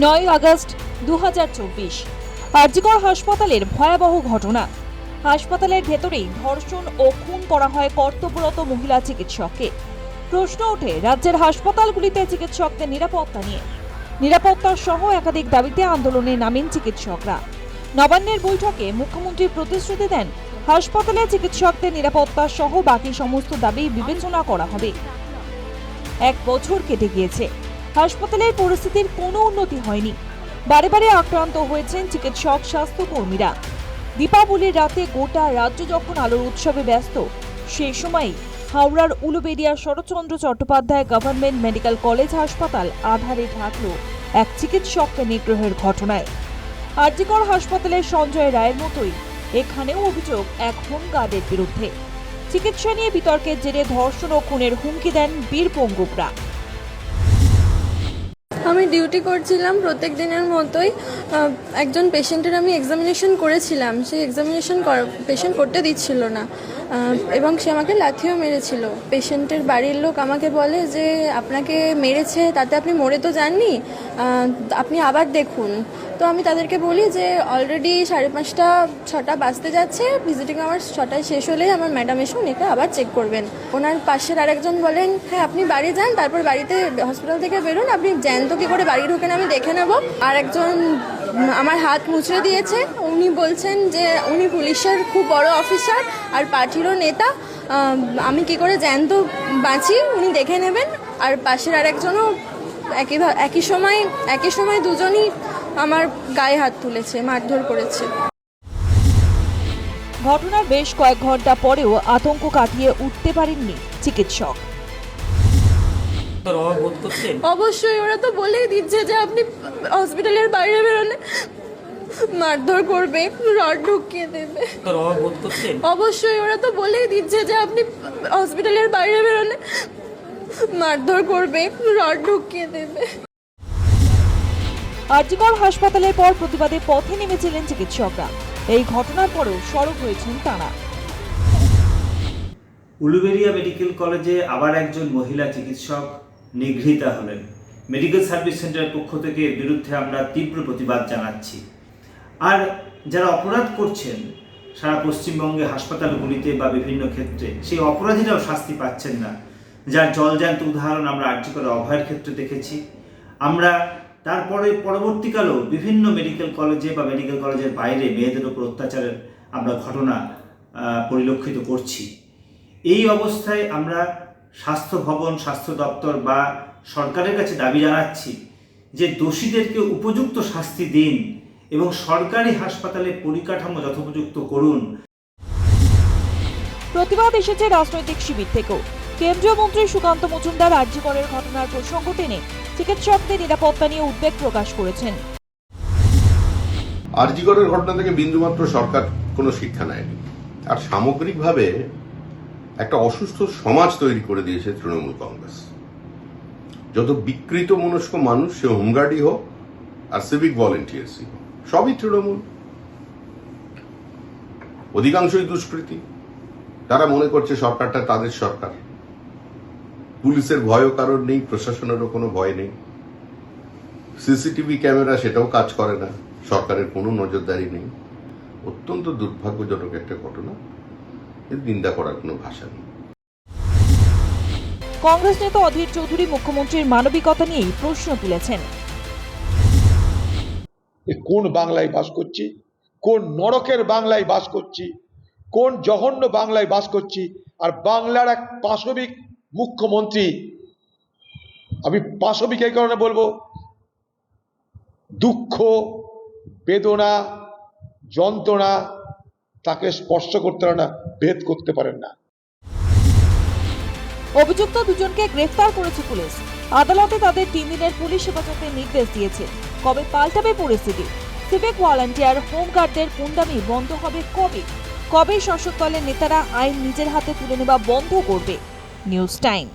নয় আগস্ট দু হাজার চব্বিশ। আরজিকর হাসপাতালের ভয়াবহ ঘটনা। হাসপাতালের ভেতরেই ধর্ষণ ও খুন করা হয় কর্তব্যরত মহিলা চিকিৎসককে। প্রশ্ন ওঠে, রাজ্যের হাসপাতালগুলিতে চিকিৎসকদের নিরাপত্তা নিয়ে। নিরাপত্তা সহ একাধিক দাবিতে আন্দোলনে নামেন চিকিৎসকরা। নবান্নের বৈঠকে মুখ্যমন্ত্রী প্রতিশ্রুতি দেন, হাসপাতালে চিকিৎসকদের নিরাপত্তা সহ বাকি সমস্ত দাবি বিবেচনা করা হবে। এক বছর কেটে গিয়েছে। হাসপাতালের পরিস্থিতির কোনো উন্নতি হয়নি। বারে বারে আক্রান্ত হয়েছেন চিকিৎসক, স্বাস্থ্যকর্মীরা। দীপাবলির রাতে গোটা রাজ্য যখন আলোর উৎসবে ব্যস্ত, সেই সময়ই হাওড়ার Uluberia Sharatchandra Chattopadhyay government medical college হাসপাতাল আধারে ঢাকল এক চিকিৎসককে নিগ্রহের ঘটনায়। আরজিকর হাসপাতালের সঞ্জয় রায়ের মতোই এখানেও অভিযোগ এক হোমগার্ডের বিরুদ্ধে। চিকিৎসা নিয়ে বিতর্কের জেরে ধর্ষণ ও খুনের হুমকি দেন বীর পঙ্গুপরা আমি ডিউটি করছিলাম প্রত্যেক দিনের মতোই একজন পেশেন্টের আমি এক্সামিনেশন করেছিলাম। সেই এক্সামিনেশন পেশেন্ট করতে দিচ্ছিল না। এবং সে আমাকে লাথিও মেরেছিল। পেশেন্টের বাড়ির লোক আমাকে বলে যে, আপনাকে মেরেছে, তাতে আপনি মরে তো যাননি। আপনি আবার দেখুন। তো আমি তাদেরকে বলি যে অলরেডি সাড়ে পাঁচটা, ছটা বাজতে যাচ্ছে। ভিজিটিং আমার ছটায় শেষ হলেই আমার ম্যাডাম এসে উনিকে আবার চেক করবেন। ওনার পাশের আরেকজন বলেন হ্যাঁ আপনি বাড়ি যান, তারপর বাড়িতে হসপিটাল থেকে বেরোন। আপনি জ্যান্ত কি করে বাড়ি ঢোকেন আমি দেখে নেব। আর একজন আমার হাত মুচড়ে দিয়েছে। উনি বলছেন যে উনি পুলিশের খুব বড় অফিসার আর পার্টিরও নেতা। আমি কি করে জ্যান্ত বাঁচি, উনি দেখে নেবেন। আর পাশের আরেকজনও একই একই সময় একই সময় দুজনই আমার গায়ে হাত তুলেছে মারধর করেছে। ঘটনার বেশ কয়েক ঘণ্টা পরেও আতঙ্ক কাটিয়ে উঠতে পারেননি চিকিৎসক। অবশ্যই ওরা তো বলেই দিচ্ছে যে আপনি হসপিটালের বাইরে বেরোলে মারধর করবে রড ঢুকিয়ে দেবে। অবশ্যই ওরা তো বলেই দিচ্ছে যে আপনি হসপিটালের বাইরে বেরোলে মারধর করবে রড ঢুকিয়ে দেবে। আরজিকর হাসপাতালের পর প্রতিবাদে পথে নেমেছিলেন চিকিৎসকরা। এই ঘটনার পরেও সরব হয়েছেন তাঁরা। উলুবেরিয়া মেডিকেল কলেজে আবার একজন মহিলা চিকিৎসক নিগৃহীতা হলেন। মেডিকেল সার্ভিস সেন্টারের পক্ষ থেকে এর বিরুদ্ধে আমরা তীব্র প্রতিবাদ জানাচ্ছি। আর যারা অপরাধ করছেন, সারা পশ্চিমবঙ্গে হাসপাতালগুলিতে বা বিভিন্ন ক্ষেত্রে, সেই অপরাধীরাও শাস্তি পাচ্ছেন না। যার জলজান্ত উদাহরণ আমরা আর্জি অভয়ের ক্ষেত্রে দেখেছি। আমরা তারপরে পরবর্তীকালেও বিভিন্ন মেডিকেল কলেজে বা মেডিকেল কলেজের বাইরে মেয়েদের উপর অত্যাচারের আমরা ঘটনা পরিলক্ষিত করছি। এই অবস্থায় আমরা স্বাস্থ্য ভবন, স্বাস্থ্য দপ্তর বা সরকারের কাছে দাবি জানাচ্ছি যে দোষীদেরকে উপযুক্ত শাস্তি দিন এবং সরকারি হাসপাতালে পরিকাঠামো যথোপযুক্ত করুন। প্রতিবাদ এসেছে রাজনৈতিক শিবির থেকেও। কেন্দ্রীয় মন্ত্রী সুকান্ত মজুমদার আরজিকরের ঘটনার প্রসঙ্গ টেনে চিকিৎসকদের নিরাপত্তা নিয়ে উদ্বেগ প্রকাশ করেছেন। আরজিগড়ের ঘটনা থেকে বিন্দুমাত্র সরকার কোনো শিক্ষা নেয়নি। আর সামগ্রিকভাবে একটা অসুস্থ সমাজ তৈরি করে দিয়েছে তৃণমূল কংগ্রেস। যত বিকৃত মনস্ক মানুষ, সে হোমগার্ডই হোক আর সিভিক ভলেন্টিয়ার্সই হোক, সবই তৃণমূল। অধিকাংশই দুষ্কৃতী। তারা মনে করছে সরকারটা তাদের সরকার। পুলিশের ভয়ও কারণ নেই প্রশাসনেরও কোনো ভয় নেই। সিসিটিভি ক্যামেরা সেটাও কাজ করে না সরকারের কোনো নজরদারি নেই। অত্যন্ত দুর্ভাগ্যজনক একটা ঘটনা এর নিন্দা করার কোনো ভাষা নেই। কংগ্রেস নেতা অধীর চৌধুরী মুখ্যমন্ত্রীর মানবিকতা নিয়েই প্রশ্ন তুলেছেন। এ কোন বাংলায় বাস করছি? কোন নরকের বাংলায় বাস করছি? কোন জঘন্য বাংলায় বাস করছি? আর বাংলার এক পাশবিক মুখ্যমন্ত্রী, আমি পাশবিক এই কারণে বলব, দুঃখ, বেদনা, যন্ত্রণা তাকে স্পর্শ করতে পারে না, ভেদ করতে পারেন না। অভিযুক্ত দুজনকে গ্রেফতার করেছে পুলিশ। আদালতে তাদের তিন দিনের পুলিশ হেফাজতের নির্দেশ দিয়েছে। কবে পাল্টাবে পরিস্থিতি? সিভিক ভলান্টিয়ার হোমগার্ডদের পুন্ডামি বন্ধ হবে কবে? কবে শাসক দলের নেতারা আইন নিজের হাতে তুলে নেওয়া বন্ধ করবে? News time